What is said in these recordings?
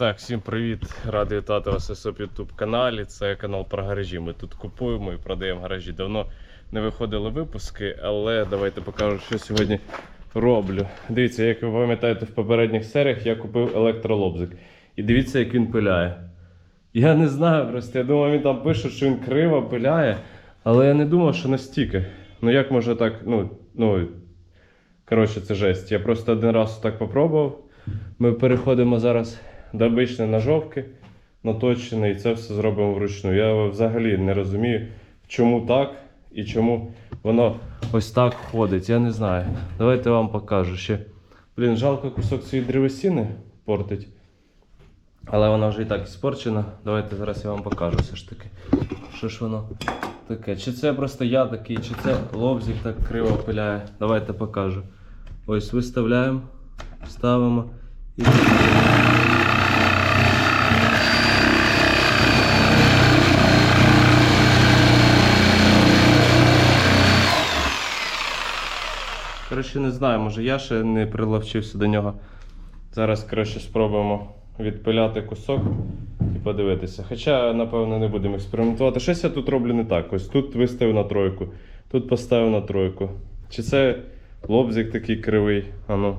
Так, всім привіт! Радий вітати вас у себе YouTube каналі. Це канал про гаражі. Ми тут купуємо і продаємо гаражі. Давно не виходили випуски, але давайте покажу, що сьогодні роблю. Дивіться, як ви пам'ятаєте, в попередніх серіях я купив електролобзик. І дивіться, як він пиляє. Я не знаю просто. Я думав, він там пише, що він криво пиляє, але я не думав, що настільки. Ну як може так, ну, ну, коротше, це жесть. Я просто один раз так попробував. Ми переходимо зараз до обичної ножовки наточеної, і це все зробимо вручну. Я взагалі не розумію, чому так і чому воно ось так ходить. Я не знаю. Давайте вам покажу ще. Блін, жалко кусок цієї древесини портить. Але вона вже і так іспорчена. Давайте зараз я вам покажу все ж таки. Що ж воно таке? Чи це просто я такий, чи це лобзик так криво пиляє. Давайте покажу. Ось виставляємо, ставимо і. Коротше, не знаю, може я ще не приловчився до нього. Зараз, коротше, спробуємо відпиляти кусок і подивитися. Хоча, напевно, не будемо експериментувати. Щось я тут роблю не так. Ось тут виставив на тройку, тут поставив на тройку. Чи це лобзик такий кривий? Ану.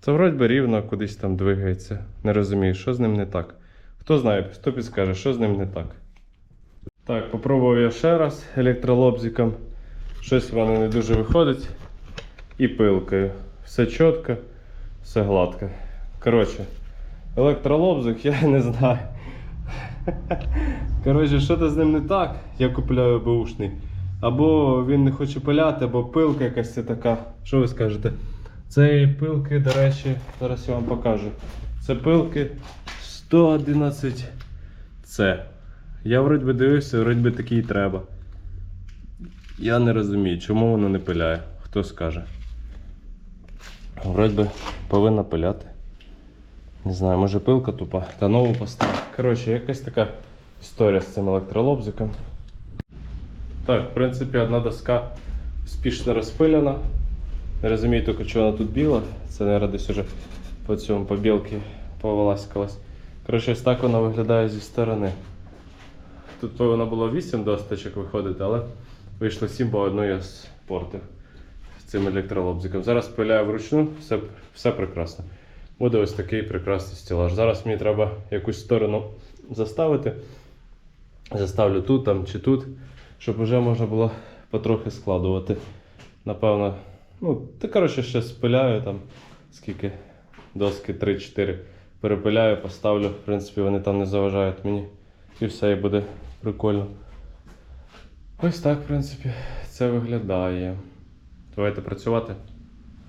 Це вроді би рівно кудись там двигається. Не розумію, що з ним не так. Хто знає, хто підскаже, що з ним не так. Так, попробував я ще раз електролобзиком. Щось воно не дуже виходить. І пилкою. Все чітко, все гладко. Коротше, електролобзик, я не знаю. Коротше, що то з ним не так, я купляю бушний. Або він не хоче пиляти, або пилка якась це така. Що ви скажете? Цієї пилки, до речі, зараз я вам покажу. Це пилки 111 c Я вроді би дивився, вроді би такий треба. Я не розумію, чому воно не пиляє. Хто скаже. Вроді би повинна пиляти. Не знаю, може пилка тупа, та нову поставити. Коротше, якась така історія з цим електролобзиком. Так, в принципі, одна доска успішно розпиляна. Не розумію тільки, чого вона тут біла. Це, мабуть, десь уже по цьому по повиласкалась. Коротше, ось так вона виглядає зі сторони. Тут повинно було 8 досточок виходити, але вийшло 7, бо одну я спортив цим електролобзиком. Зараз пиляю вручну, все, все прекрасно. Буде ось такий прекрасний стілаж. Зараз мені треба якусь сторону заставити. Заставлю тут там чи тут, щоб вже можна було потрохи складувати. Напевно, ну, та коротше ще спиляю там скільки доски 3-4 перепиляю, поставлю. В принципі, вони там не заважають мені. І все, і буде прикольно. Ось так, в принципі, це виглядає. Давайте працювати.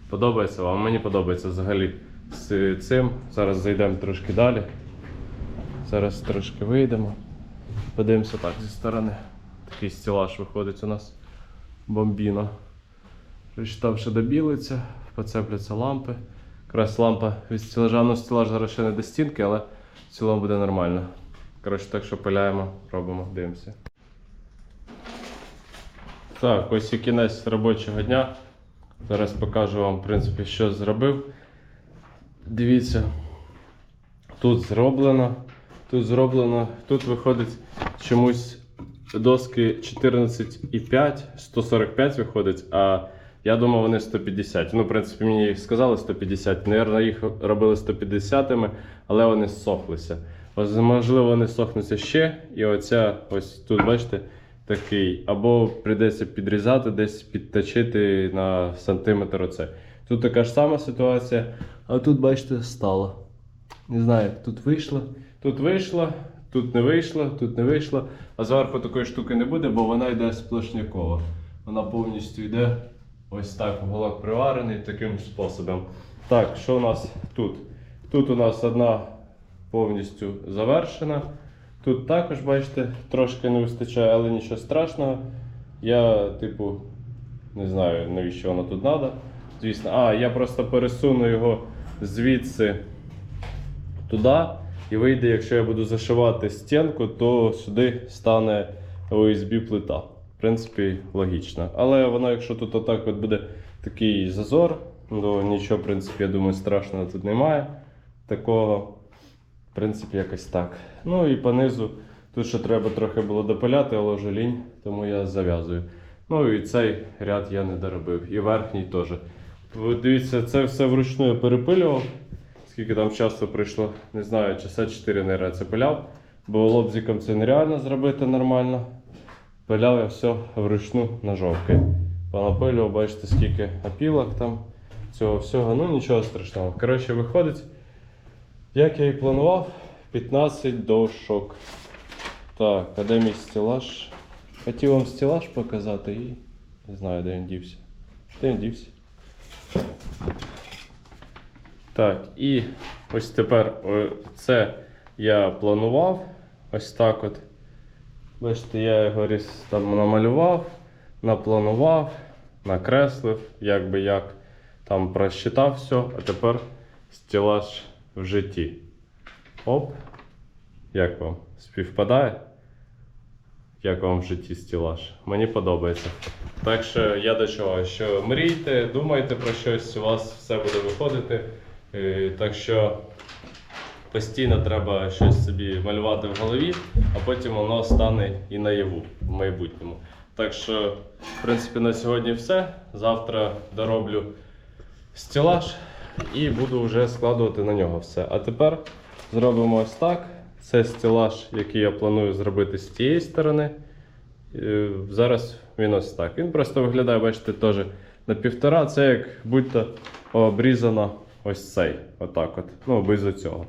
Подобається вам? Мені подобається взагалі з цим. Зараз зайдемо трошки далі. Зараз трошки вийдемо. Подивимося так зі сторони. Такий стілаж виходить у нас. Бомбіно. Там добілиться, поцепляться лампи. Якраз лампа від стілажа, ну стілаж зараз ще не до стінки, але в цілому буде нормально. Коротше, так що пиляємо, робимо, дивимося. Так, ось і кінець робочого дня. Зараз покажу вам, в принципі, що зробив. Дивіться, тут зроблено, тут зроблено, тут виходить чомусь доски 14,5, 145 виходить, а я думав, вони 150. Ну, в принципі, мені їх сказали 150. Наверно, їх робили 150-ми, але вони зсохлися. Ось, можливо, вони сохнуться ще. І оця, ось тут, бачите, такий. Або прийдеться підрізати, десь підточити на сантиметр оце. Тут така ж сама ситуація, а тут, бачите, стало. Не знаю, тут вийшло, тут вийшло, тут не вийшло, тут не вийшло. А зверху такої штуки не буде, бо вона йде сплошнякова. Вона повністю йде ось так, уголок приварений таким способом. Так, що у нас тут? Тут у нас одна повністю завершена. Тут також, бачите, трошки не вистачає, але нічого страшного. Я, типу, не знаю, навіщо воно тут треба. Звісно, а, я просто пересуну його звідси туди. І вийде, якщо я буду зашивати стінку, то сюди стане USB плита. В принципі, логічно. Але воно, якщо тут отак от буде такий зазор, Ну, нічого, в принципі, я думаю, страшного тут немає. Такого, в принципі, якось так. Ну і по низу, тут ще треба трохи було допиляти, але вже лінь, тому я зав'язую. Ну і цей ряд я не доробив. І верхній теж. Дивіться, це все вручну я перепилював. Скільки там часу пройшло, не знаю, часа 4 наверное, це пиляв. Бо лобзиком це нереально зробити нормально. Пиляв я все вручну ножовки. Понапилював, бачите, скільки опілок там, цього всього. Ну нічого страшного. Коротше, виходить, як я і планував, 15 дошок. Так, а де мій стелаж? Хотів вам стелаж показати і не знаю, де він дівся. Де він дівся? Так, і ось тепер це я планував. Ось так от. Бачите, я його різ- там намалював, напланував, накреслив, як би як там просчитав все, а тепер стілаж в житті. Оп. Як вам? Співпадає? Як вам в житті стілаж? Мені подобається. Так що я до чого? Що мрійте, думайте про щось, у вас все буде виходити. Е, Так що постійно треба щось собі малювати в голові, а потім воно стане і наяву в майбутньому. Так що, в принципі, на сьогодні все. Завтра дороблю стелаж і буду вже складувати на нього все. А тепер зробимо ось так. Це стелаж, який я планую зробити з тієї сторони. Е, Зараз він ось так. Він просто виглядає, бачите, теж на півтора. Це як будь-то обрізано ось цей. Отак от. Ну, без цього.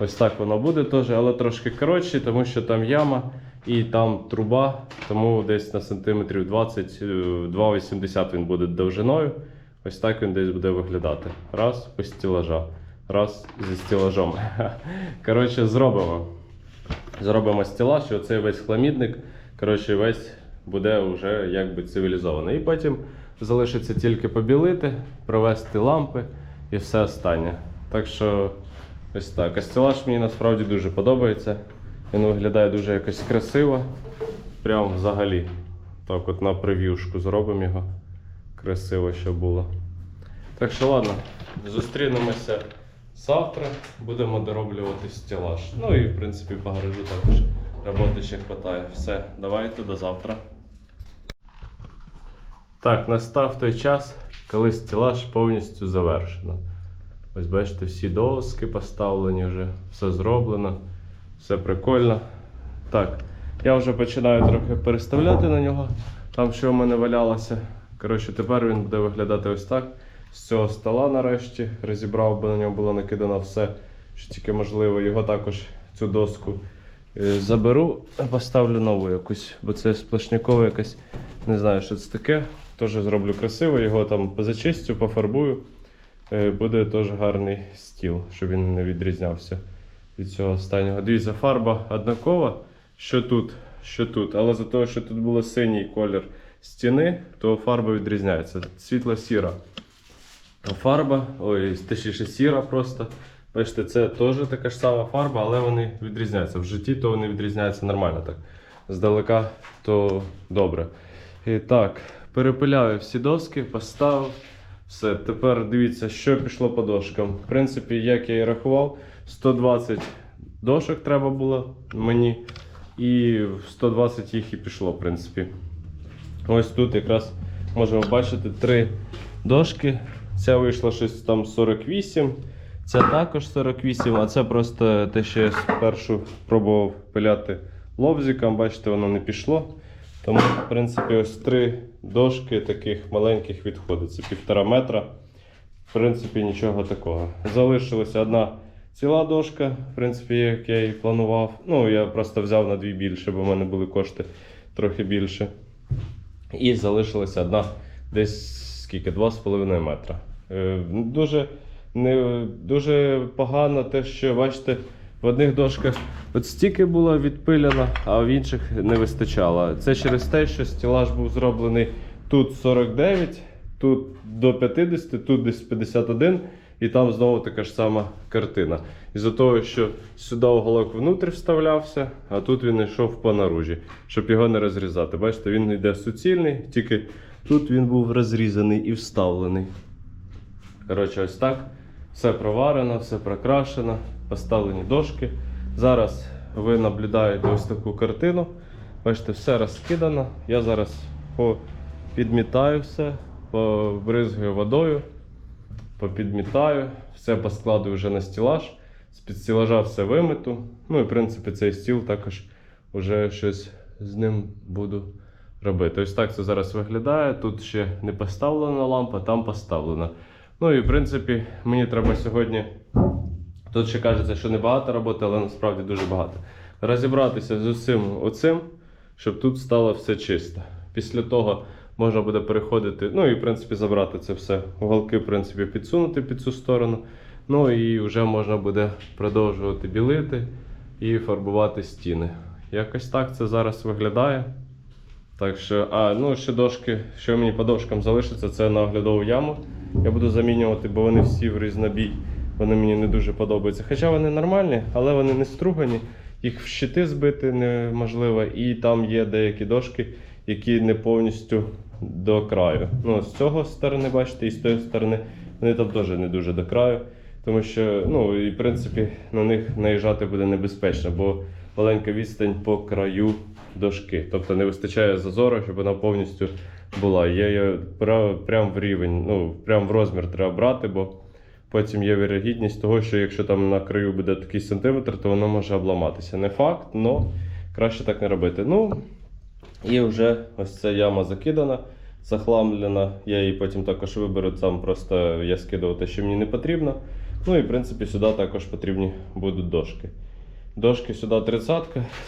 Ось так воно буде теж, але трошки коротше, тому що там яма і там труба, тому десь на сантиметрів 20, е, 2,80 він буде довжиною. Ось так він десь буде виглядати. Раз по стілажа, раз зі стілажом. Коротше, зробимо. Зробимо стілаж, і оцей весь хламідник, коротше, весь буде вже якби цивілізований. І потім залишиться тільки побілити, провести лампи і все останнє. Так що ось так. А стелаж мені насправді дуже подобається. Він виглядає дуже якось красиво. Прям взагалі. Так от на прев'юшку зробимо його. Красиво, щоб було. Так що ладно, зустрінемося завтра. Будемо дороблювати стелаж. Ну і в принципі по гаражу також роботи ще хватає. Все, давайте до завтра. Так, настав той час, коли стелаж повністю завершено. Ось бачите, всі доски поставлені вже, все зроблено, все прикольно. Так, я вже починаю трохи переставляти на нього, там що в мене валялося. Коротше, тепер він буде виглядати ось так. З цього стола нарешті розібрав, бо на ньому було накидано все, що тільки можливо. Його також цю доску е, заберу, поставлю нову якусь, бо це сплошнякове якась, не знаю, що це таке. Теж зроблю красиво, його там позачистю, пофарбую. Е, Буде теж гарний стіл, щоб він не відрізнявся від цього останнього. Дивіться, фарба однакова, що тут, що тут. Але за того, що тут було синій колір стіни, то фарба відрізняється. Світло-сіра фарба, ой, точніше сіра просто. Бачите, це теж така ж сама фарба, але вони відрізняються. В житті то вони відрізняються нормально так. Здалека то добре. І так, перепиляю всі доски, поставив. Все, тепер дивіться, що пішло по дошкам. В принципі, як я і рахував, 120 дошок треба було мені. І 120 їх і пішло, в принципі. Ось тут якраз можемо бачити три дошки. Ця вийшла щось там 48, ця також 48, а це просто те, що я спершу пробував пиляти лобзиком. Бачите, воно не пішло. Тому, в принципі, ось три дошки таких маленьких відходить. Це півтора метра. В принципі, нічого такого. Залишилася одна ціла дошка, в принципі, як я і планував. Ну, я просто взяв на дві більше, бо в мене були кошти трохи більше. І залишилася одна десь скільки? 2,5 метра. Е, Дуже, не, дуже погано те, що бачите, в одних дошках от стільки було відпилено, а в інших не вистачало. Це через те, що стелаж був зроблений тут 49, тут до 50, тут десь 51, і там знову така ж сама картина. Із-за того, що сюди уголок внутрі вставлявся, а тут він йшов по наружі, щоб його не розрізати. Бачите, він йде суцільний, тільки тут він був розрізаний і вставлений. Коротше, ось так. Все проварено, все прокрашено, поставлені дошки. Зараз ви наблюдаєте ось таку картину. Бачите, все розкидано. Я зараз підмітаю все, побризгаю водою, попідмітаю, все поскладую вже на стілаж. З-під стілажа все вимету. Ну і в принципі цей стіл також вже щось з ним буду робити. Ось так це зараз виглядає. Тут ще не поставлена лампа, там поставлена. Ну і в принципі мені треба сьогодні. Тут ще кажеться, що небагато роботи, але насправді дуже багато. Розібратися з усім оцим, щоб тут стало все чисто. Після того можна буде переходити, ну і в принципі забрати це все. Уголки, в принципі, підсунути під цю сторону. Ну і вже можна буде продовжувати білити і фарбувати стіни. Якось так це зараз виглядає. Так що, а, ну ще дошки, що мені по дошкам залишиться, це на оглядову яму. Я буду замінювати, бо вони всі в різнобій. Вони мені не дуже подобаються. Хоча вони нормальні, але вони не стругані, їх в щити збити неможливо, і там є деякі дошки, які не повністю до краю. Ну, з цього сторони, бачите, і з тої сторони вони там теж не дуже до краю. Тому що, ну, і в принципі, на них наїжджати буде небезпечно, бо маленька відстань по краю дошки. Тобто не вистачає зазору, щоб вона повністю була. Є, є прям в рівень, ну, прям в розмір треба брати, бо потім є вірогідність того, що якщо там на краю буде такий сантиметр, то воно може обламатися. Не факт, але краще так не робити. Ну, і вже ось ця яма закидана, захламлена. Я її потім також виберу, там просто я скидувати, що мені не потрібно. Ну і в принципі сюди також потрібні будуть дошки. Дошки сюди 30,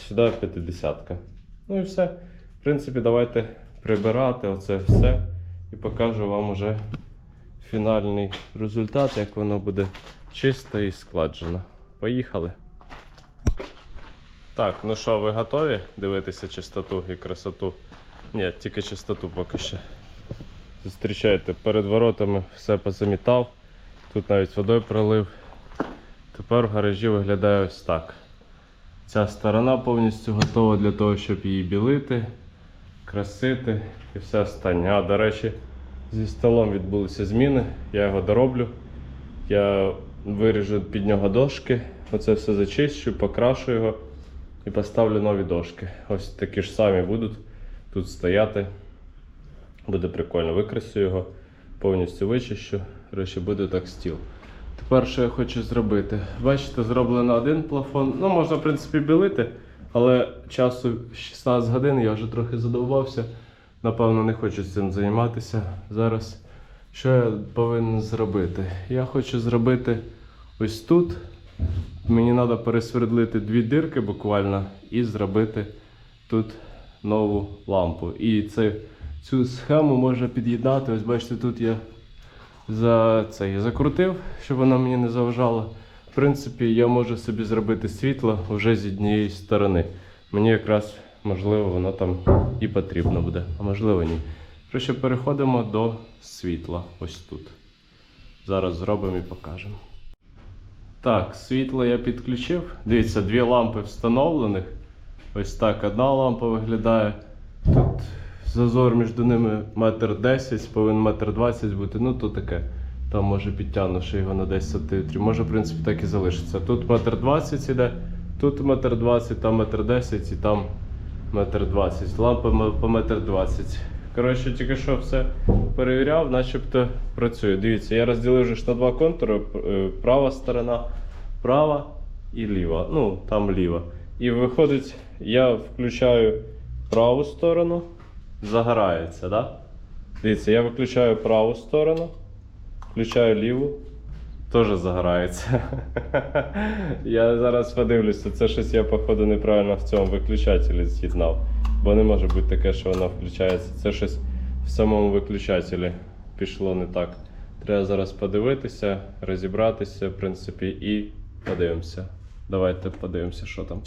сюди 50. Ну і все. В принципі, давайте прибирати оце все і покажу вам уже фінальний результат, як воно буде чисто і складжено. Поїхали. Так, ну що, ви готові дивитися чистоту і красоту? Ні, тільки чистоту поки що. Зустрічайте, перед воротами все позамітав. Тут навіть водою пролив. Тепер в гаражі виглядає ось так. Ця сторона повністю готова для того, щоб її білити, красити і все останнє. А, до речі, зі столом відбулися зміни, я його дороблю. Я виріжу під нього дошки, оце все зачищу, покрашу його і поставлю нові дошки. Ось такі ж самі будуть тут стояти. Буде прикольно. Викрасю його, повністю вичищу. Коротше, буде так стіл. Тепер що я хочу зробити? Бачите, зроблено один плафон. Ну, можна, в принципі, білити, але часу 16 годин, я вже трохи задовбався. Напевно, не хочу цим займатися зараз. Що я повинен зробити? Я хочу зробити ось тут. Мені треба пересвердлити дві дирки буквально і зробити тут нову лампу. І це, цю схему можна під'єднати. Ось бачите, тут я за це я закрутив, щоб вона мені не заважала. В принципі, я можу собі зробити світло вже з однієї сторони. Мені якраз можливо воно там і потрібно буде, а можливо ні. Коротше, переходимо до світла ось тут. Зараз зробимо і покажемо. Так, світло я підключив. Дивіться, дві лампи встановлених. Ось так одна лампа виглядає. Тут зазор між ними метр 10, повинен метр 20 бути. Ну то таке. Там може підтягнувши його на 10 см. Може, в принципі, так і залишиться. Тут метр 20 іде, тут метр 20, там метр 10 і там метр 20. Лампа по метр 20. Коротше, тільки що все перевіряв, начебто працює. Дивіться, я розділив вже на два контури. Е, Права сторона, права і ліва. Ну, там ліва. І виходить, я включаю праву сторону, загорається, да? Дивіться, я виключаю праву сторону, включаю ліву, теж загорається. я зараз подивлюся, це щось я, походу, неправильно в цьому виключателі з'єднав. Бо не може бути таке, що вона включається. Це щось в самому виключателі пішло не так. Треба зараз подивитися, розібратися, в принципі, і подивимося. Давайте подивимося, що там.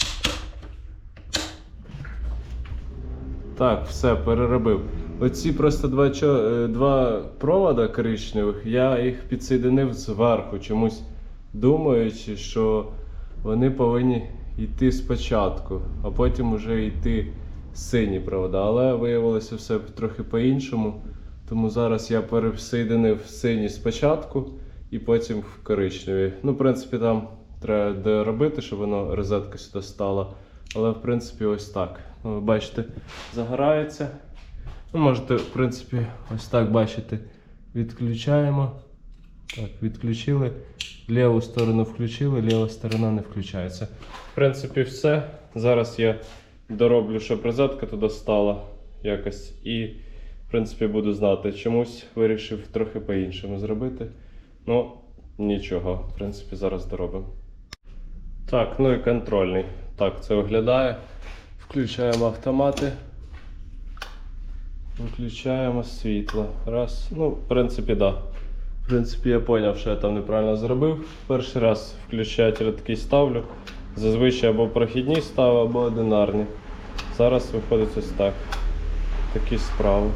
Так, все, переробив. Оці просто два, чо- е, два провода коричневих, я їх підсоєдинив зверху, чомусь думаючи, що вони повинні йти спочатку, а потім вже йти сині провода. Але виявилося все трохи по-іншому. Тому зараз я пересоєдинив сині спочатку, і потім в коричневі. Ну, в принципі, там треба доробити, щоб воно розетка сюди стала. Але в принципі ось так. Ну, ви бачите, загорається. Ну, можете, в принципі, ось так бачите. Відключаємо. Так, відключили. Ліву сторону включили, ліва сторона не включається. В принципі, все. Зараз я дороблю, щоб розетка туди стала якось. І, в принципі, буду знати. Чомусь вирішив трохи по-іншому зробити. Ну, нічого, в принципі, зараз доробимо. Так, ну і контрольний. Так це виглядає. Включаємо автомати. Виключаємо світло. Раз. Ну, в принципі, да. В принципі, я зрозумів, що я там неправильно зробив. Перший раз включатель такий ставлю. Зазвичай або прохідні ставив, або одинарні. Зараз виходить ось так. Такі справи.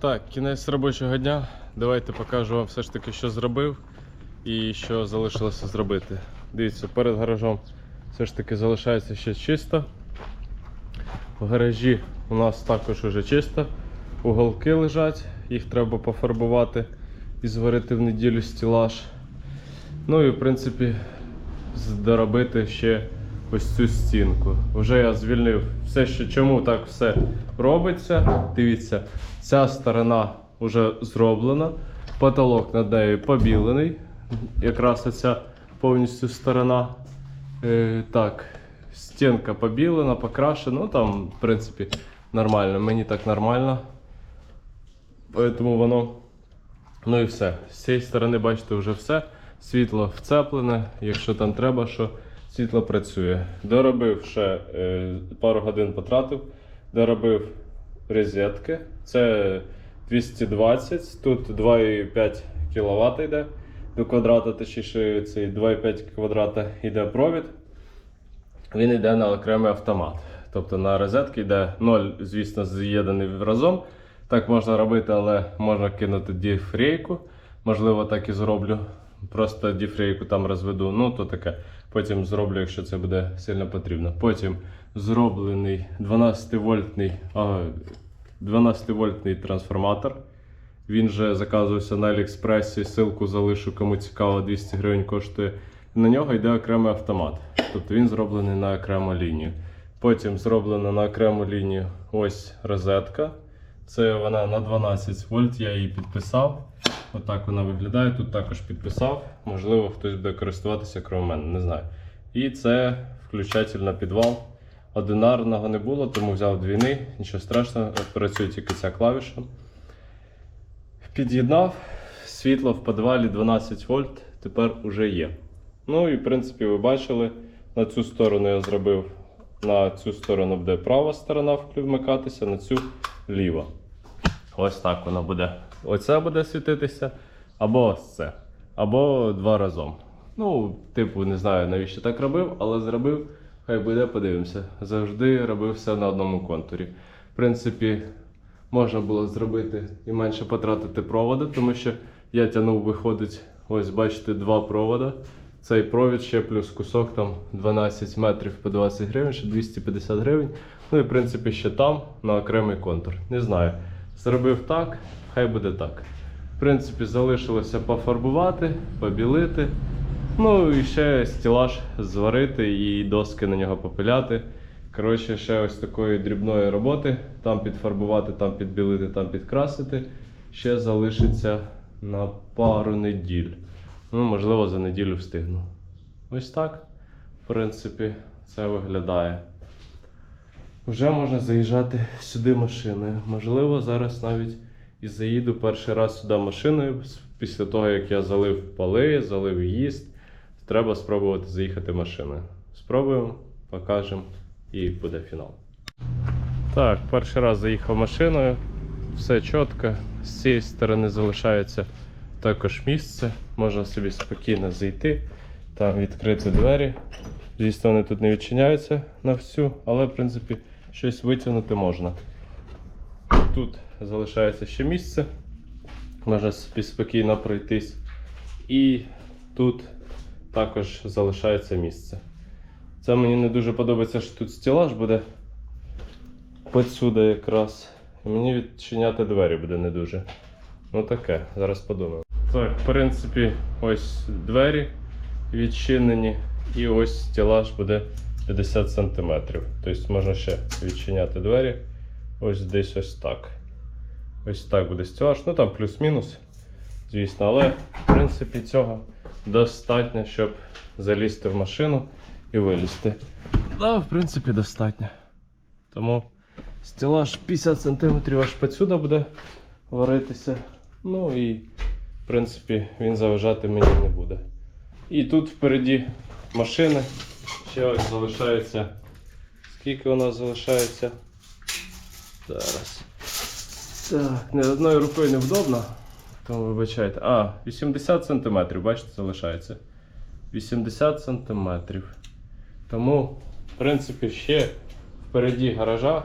Так, кінець робочого дня. Давайте покажу вам все ж таки, що зробив і що залишилося зробити. Дивіться, перед гаражом все ж таки залишається ще чисто. В гаражі у нас також уже чисто. Уголки лежать, їх треба пофарбувати і зварити в неділю стілаж. Ну і в принципі доробити ще ось цю стінку. Вже я звільнив все, що чому так все робиться. Дивіться, ця сторона вже зроблена, потолок над нею побілений. Якраз оця повністю сторона. Е, так, стінка побілена, покрашена. Ну там, в принципі, нормально. Мені так нормально. Поэтому воно. Ну і все. З цієї сторони, бачите, вже все. Світло вцеплене, якщо там треба, що світло працює. Доробив ще е, пару годин потратив, доробив розетки. Це 220, тут 2,5 кВт йде до квадрата, точніше цей 2,5 квадрата йде провід. Він йде на окремий автомат. Тобто на розетки йде 0, звісно, з'єднаний разом. Так можна робити, але можна кинути діфрейку. Можливо, так і зроблю. Просто діфрейку там розведу. Ну, то таке. Потім зроблю, якщо це буде сильно потрібно. Потім зроблений 12-вольтний, 12-вольтний трансформатор. Він же заказувався на Аліекспресі. Ссылку залишу, кому цікаво, 200 гривень коштує. На нього йде окремий автомат. Тобто він зроблений на окрему лінію. Потім зроблена на окрему лінію ось розетка. Це вона на 12 вольт, я її підписав. Отак вона виглядає. Тут також підписав. Можливо, хтось буде користуватися крім мене, не знаю. І це включатель на підвал. Одинарного не було, тому взяв двійний. Нічого страшного, працює тільки ця клавіша. Під'єднав. Світло в підвалі 12 вольт тепер уже є. Ну і в принципі ви бачили, на цю сторону я зробив. На цю сторону буде права сторона вмикатися, на цю ліва. Ось так воно буде. Оце буде світитися, або ось це. Або два разом. Ну, типу, не знаю, навіщо так робив, але зробив. Хай буде, подивимося. Завжди робив все на одному контурі. В принципі, можна було зробити і менше потратити проводи, тому що я тягнув, виходить, ось бачите, два провода. Цей провід ще плюс кусок там 12 метрів по 20 гривень, ще 250 гривень. Ну і в принципі ще там на окремий контур. Не знаю. Зробив так, хай буде так. В принципі, залишилося пофарбувати, побілити. Ну і ще стілаж зварити і доски на нього попиляти. Коротше, ще ось такої дрібної роботи. Там підфарбувати, там підбілити, там підкрасити. Ще залишиться на пару неділь. Ну, можливо, за неділю встигну. Ось так, в принципі, це виглядає. Вже можна заїжджати сюди машиною. Можливо, зараз навіть і заїду перший раз сюди машиною. Після того, як я залив поли, залив їзд. Треба спробувати заїхати машиною. Спробуємо, покажемо і буде фінал. Так, перший раз заїхав машиною. Все чітко. З цієї сторони залишається також місце. Можна собі спокійно зайти, там відкрити двері. Звісно, вони тут не відчиняються на всю, але в принципі щось витягнути можна. Тут залишається ще місце. Можна собі спокійно пройтись. І тут також залишається місце. Це мені не дуже подобається, що тут стілаж буде підсюди якраз. І мені відчиняти двері буде не дуже. Ну таке, зараз подумаю. Так, в принципі, ось двері відчинені, і ось стелаж буде 50 см. Тобто можна ще відчиняти двері. Ось десь ось так. Ось так буде стелаж. Ну там плюс-мінус, звісно, але в принципі цього достатньо, щоб залізти в машину і вилізти. Да, в принципі, достатньо. Тому стелаж 50 см аж підсюди буде варитися. Ну і принципі він заважати мені не буде. І тут впереді машини. Ще ось залишається. Скільки у нас залишається? Зараз. Так, не одною рукою невдобно. Тому вибачайте. А, 80 см, бачите, залишається. 80 см. Тому, в принципі, ще впереді гаража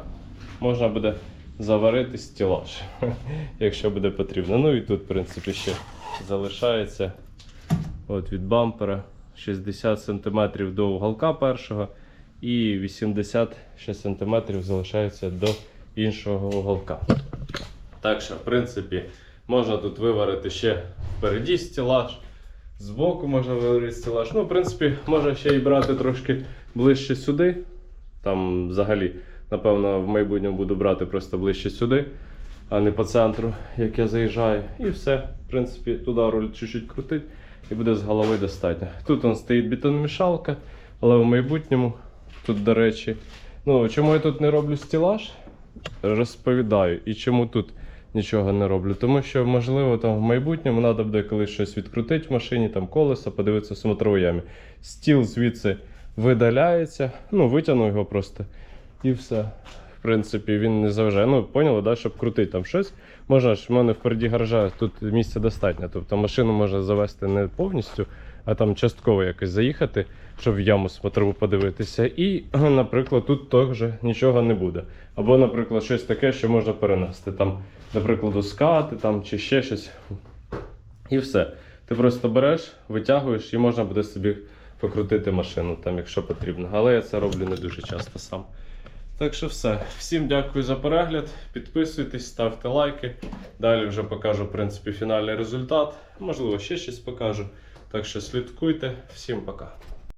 можна буде заварити стілаж, якщо буде потрібно. Ну і тут, в принципі, ще залишається от від бампера 60 см до уголка першого і 86 см залишається до іншого уголка. Так що, в принципі, можна тут виварити ще впереді стілаж, збоку можна виварити стілаж. Ну, в принципі, можна ще і брати трошки ближче сюди. Там взагалі, напевно, в майбутньому буду брати просто ближче сюди, а не по центру, як я заїжджаю. І все. В принципі, туди руль чуть-чуть крутить і буде з голови достатньо. Тут он стоїть бетономішалка, але в майбутньому, тут, до речі, ну чому я тут не роблю стілаж? Розповідаю. І чому тут нічого не роблю? Тому що, можливо, там в майбутньому треба буде колись щось відкрутити в машині, там колесо, подивитися в смотровій ямі. Стіл звідси видаляється, ну, витягну його просто і все. Принципі, він не заважає. Ну, поняли, да, щоб крутити там щось. Можна ж, в мене впереді гаража тут місця достатньо. Тобто машину можна завести не повністю, а там частково якось заїхати, щоб в яму смотрову подивитися. І, наприклад, тут теж нічого не буде. Або, наприклад, щось таке, що можна перенести. Там, наприклад, скати там, чи ще щось. І все. Ти просто береш, витягуєш і можна буде собі покрутити машину, там, якщо потрібно. Але я це роблю не дуже часто сам. Так що все. Всім дякую за перегляд. Підписуйтесь, ставте лайки. Далі вже покажу, в принципі, фінальний результат. Можливо, ще щось покажу. Так що слідкуйте. Всім пока.